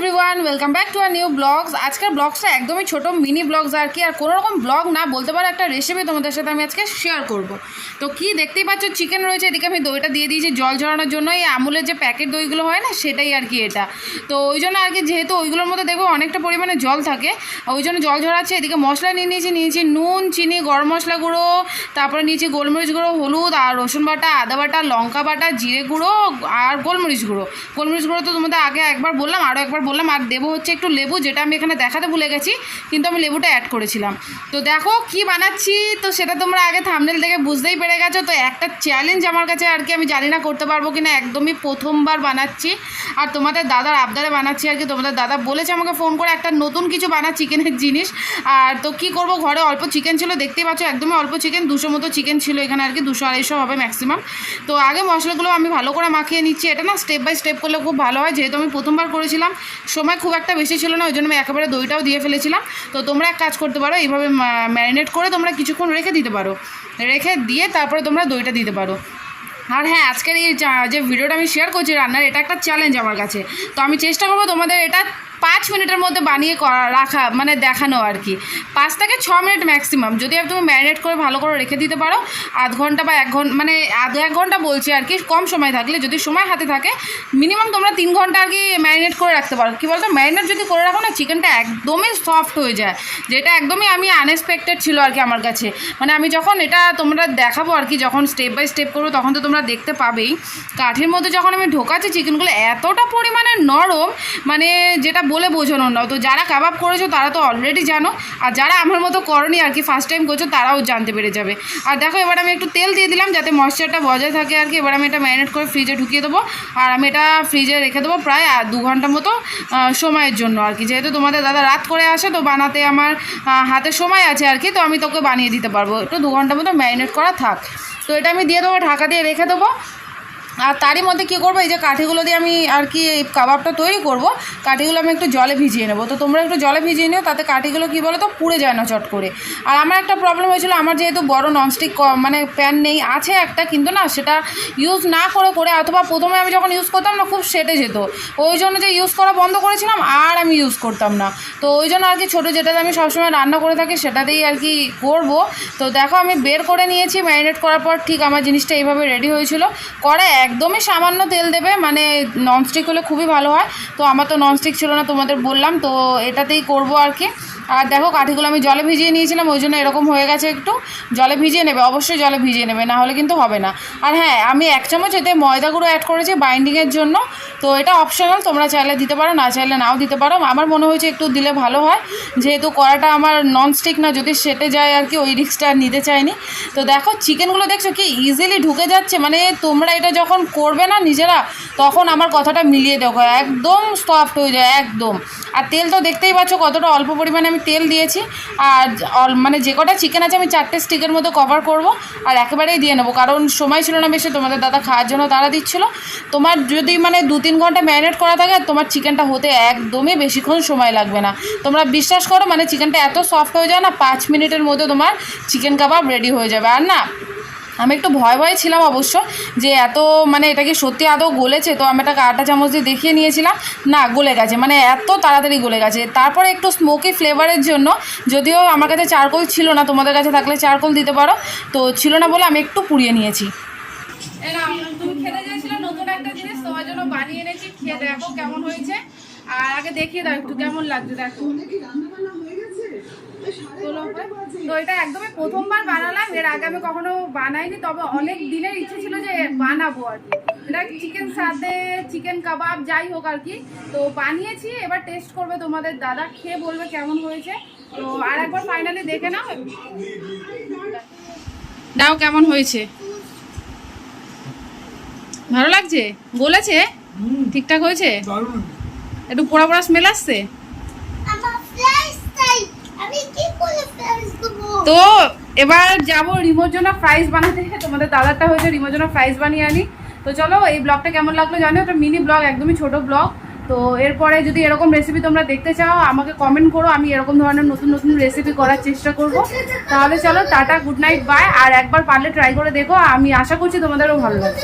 Everyone welcome back to our new blogs আজকের ব্লগসটা একদমই ছোট মিনি ব্লগস আর কি। আর কোনো রকম ব্লগ না, বলতে পারো একটা রেসিপি তোমাদের সাথে আমি আজকে শেয়ার করব। তো কি দেখতেই পাচ্ছ চিকেন রয়েছে, এদিকে আমি দইটা দিয়ে দিয়েছি জল ঝরানোর জন্য। এই আমুলের যে প্যাকেট দইগুলো হয় না, সেটাই আর কি এটা। তো ওই জন্য আর কি, যেহেতু ওইগুলোর মধ্যে দেখব অনেকটা পরিমাণে জল থাকে ওই জন্য জল ঝরাচ্ছে। এদিকে মশলা নিয়ে নিয়েছি নিয়েছি নুন, চিনি, গরম মশলা গুঁড়ো, তারপরে নিয়েছি গোলমরিচ গুঁড়ো, হলুদ, আর রসুন বাটা, আদা বাটা, লঙ্কা বাটা, জিরে গুঁড়ো, আর গোলমরিচ গুঁড়ো। গোলমরিচ গুঁড়ো তো তোমাদের আগে একবার বললাম আরও একবার বললাম, আর দেবো হচ্ছে একটু লেবু, যেটা আমি এখানে দেখাতে ভুলে গেছি, কিন্তু আমি লেবুটা অ্যাড করেছিলাম। তো দেখো কি বানাচ্ছি, তো সেটা তোমরা আগে থামনেল দেখে বুঝতেই পেরে গেছো। তো একটা চ্যালেঞ্জ আমার কাছে আর কি, আমি জানি না করতে পারব কিনা, একদমই প্রথমবার বানাচ্ছি। আর তোমাদের দাদার আবদারে বানাচ্ছি আর কি, তোমাদের দাদা বলেছে আমাকে ফোন করে একটা নতুন কিছু বানা চিকেনের জিনিস। আর তো কি করব, ঘরে অল্প চিকেন ছিল, দেখতেই পাচ্ছ একদমই অল্প চিকেন দুশো মতো চিকেন ছিল এখানে আর কি, দুশো আড়াইশো হবে ম্যাক্সিমাম তো আগে মশলাগুলো আমি ভালো করে মাখিয়ে নিচ্ছি, এটা না স্টেপ বাই স্টেপ করলে খুব ভালো হয়, যেহেতু আমি প্রথমবার করেছিলাম সময় খুব একটা বেশি ছিল না, ওই জন্য আমি একেবারে দইটাও দিয়ে ফেলেছিলাম। তো তোমরা এক কাজ করতে পারো, এইভাবে ম্যারিনেট করে তোমরা কিছুক্ষণ রেখে দিতে পারো। রেখে দিয়ে তারপরে তোমরা দইটা দিতে পারো। আর হ্যাঁ আজকের এই যে ভিডিওটা আমি শেয়ার করছি রান্নার, এটা একটা চ্যালেঞ্জ আমার কাছে। তো আমি চেষ্টা করব তোমাদের এটা পাঁচ মিনিটের মধ্যে বানিয়ে করা, রাখা মানে দেখানো আর কি। পাঁচ থেকে ছ মিনিট ম্যাক্সিমাম যদি তুমি ম্যারিনেট করে ভালো করে রেখে দিতে পারো, আধ ঘণ্টা বা এক ঘণ্টা মানে আধ এক ঘণ্টা বলছি আর কি, কম সময় থাকলে, যদি সময় হাতে থাকে মিনিমাম তোমরা তিন ঘণ্টা আর কি ম্যারিনেট করে রাখতে পারো। কী বলতো? ম্যারিনেট যদি করে রাখো না চিকেনটা একদমই সফট হয়ে যায়। যেটা একদমই আমি আনএক্সপেক্টেড ছিল আর কি আমার কাছে। মানে আমি যখন এটা তোমরা দেখাবো আর কি, যখন স্টেপ বাই স্টেপ করব, তখন তো তোমরা দেখতে পাবেই। কাঠের মধ্যে যখন আমি ঢোকাচ্ছি চিকেনগুলো এতটা পরিমাণে নরম মানে যেটা বলে বোঝানো না। তো যারা কাবাব করেছ, তারা তো অলরেডি জানো। আর যারা আমার মতো করনি আর কি ফার্স্ট টাইম করছ, তারাও জানতে পেরে যাবে। আর দেখো, এবার আমি একটু তেল দিয়ে দিলাম, যাতে ময়শ্চারটা বজায় থাকে আর কি। এবার আমি এটা ম্যারিনেট করে ফ্রিজে ঢুকিয়ে দেবো। আর আমি এটা ফ্রিজে রেখে দেবো প্রায় দু ঘণ্টা মতো সময়ের জন্য আর কি। যেহেতু তোমাদের দাদা রাত করে আসে, তো বানাতে আমার হাতে সময় আছে আর কি, তো আমি তোকে বানিয়ে দিতে পারব। একটু দু ঘণ্টা মতো ম্যারিনেট করা থাক। তো এটা আমি দিয়ে দেবো, ঢাকা দিয়ে রেখে দেবো। আর তারই মধ্যে কী করব? এই যে কাঠিগুলো দিয়ে আমি আর কি এই কাবাবটা তৈরি করব। কাঠিগুলো আমি একটু জলে ভিজিয়ে নেব। তো তোমরা একটু জলে ভিজিয়ে নিও, তাতে কাঠিগুলো কী বলো তো পুড়ে যায় না চট করে। আর আমার একটা প্রবলেম হয়েছিল, আমার যেহেতু বড় ননস্টিক মানে প্যান নেই, আছে একটা, কিন্তু না সেটা ইউজ না করে করে অথবা প্রথমে আমি যখন ইউজ করতাম না, খুব সেটে যেত। ওই জন্য যে ইউজ করা বন্ধ করেছিলাম, আর আমি ইউজ করতাম না। তো ওই জন্য আর কি ছোটো যেটাতে আমি সবসময় রান্না করে থাকি, সেটাতেই আর কি করব। তো দেখো, আমি বের করে নিয়েছি ম্যারিনেট করার পর ঠিক আমার জিনিসটা এইভাবে রেডি হয়েছিল। করে একদমই সামান্য তেল দেবে মানে ননস্টিক হলে খুবই ভালো হয়। তো আমার তো ননস্টিক ছিল না তোমাদের বললাম, তো এটাতেই করব আর কি। আর দেখো, কাঠিগুলো আমি জলে ভিজিয়ে নিয়েছিলাম, ওই জন্য এরকম হয়ে গেছে একটু। জলে ভিজিয়ে নেবে, অবশ্যই জলে ভিজিয়ে নেবে, না হলে কিন্তু হবে না। আর হ্যাঁ আমি এক চামচ এতে ময়দা গুঁড়ো অ্যাড করেছি বাইন্ডিংয়ের জন্য। তো এটা অপশনাল তোমরা চাইলে দিতে পারো, না চাইলে নাও দিতে পারো। আমার মনে হয়েছে একটু দিলে ভালো হয়, যেহেতু কড়াটা আমার ননস্টিক না, যদি সেটে যায় আর কি, ওই রিক্সটা নিতে চাইনি। তো দেখো চিকেনগুলো দেখছ কি ইজিলি ঢুকে যাচ্ছে মানে তোমরা এটা যখন করবে না নিজেরা তখন আমার কথাটা মিলিয়ে দেখো একদম সফট হয়ে যায়, একদম। আর তেল তো দেখতেই পাচ্ছ কতটা অল্প পরিমাণে আমি তেল দিয়েছি। আর মানে যে কটা চিকেন আছে আমি চারটে স্টিকের মতো কভার করব আর একেবারেই দিয়ে নেব। কারণ সময় ছিল না বেশি, তোমাদের দাদা খাওয়ার জন্য তারা দিচ্ছিল। তোমার যদি মানে দু তিন ঘণ্টা ম্যারিনেট করা থাকে, তোমার চিকেনটা হতে একদমই বেশিক্ষণ সময় লাগবে না। তোমরা বিশ্বাস করো মানে চিকেনটা এত সফট হয়ে যায় না, পাঁচ মিনিটের মধ্যে তোমার চিকেন কাবাব রেডি হয়ে যাবে। আর না আমি একটু ভয় ভয়ে ছিলাম অবশ্য যে এত মানে এটা কি সত্যি আদৌ গলেছে? তো আমি একটা আটা চামচ দিয়ে দেখিয়ে নিয়েছিলাম, না গলে গেছে মানে এত তাড়াতাড়ি গলে গেছে। তারপরে একটু স্মোকি ফ্লেভারের জন্য, যদিও আমার কাছে চারকোল ছিল না, তোমাদের কাছে থাকলে চারকোল দিতে পারো, তো ছিল না বলে আমি একটু পুড়িয়ে নিয়েছি। কেমন হয়েছে। আর আগে দেখিয়ে দাও একটু, কেমন লাগছে দেখো। তো এটা একদমই প্রথমবার বানালাম এর আগে আমি কখনো বানাইনি তবে অনেক দিনের ইচ্ছে ছিল যে বানাবো আর কি। এটা চিকেন সাথে চিকেন কাবাব যাই হোক আর কি। তো বানিয়েছি এবার টেস্ট করবে তোমাদের দাদা খেয়ে বলবে কেমন হয়েছে। তো আর একবার ফাইনালি দেখে নাও। দাও কেমন হয়েছে। ভালো লাগছে? বলেছে? ঠিকঠাক হয়েছে? একটু পোড়া পোড়া স্মেল আসছে? আমি তো এবার যাব রিমোর জন্য ফ্রাইজ বানাতে। তোমাদের দাদারটা হয়েছে রিমোর জন্য ফ্রাইজ বানিয়ে আনি। তো চলো, এই ব্লগটা কেমন লাগল জানো? একটা মিনি ব্লগ একদমই ছোট ব্লগ তো এরপরে যদি এরকম রেসিপি তোমরা দেখতে চাও, আমাকে কমেন্ট করো। আমি এরকম ধরনের নতুন নতুন রেসিপি করার চেষ্টা করব। তাহলে চলো, টাটা গুড নাইট বাই আর একবার পারলে ট্রাই করে দেখো। আমি আশা করছি তোমাদেরও ভালো লাগবে।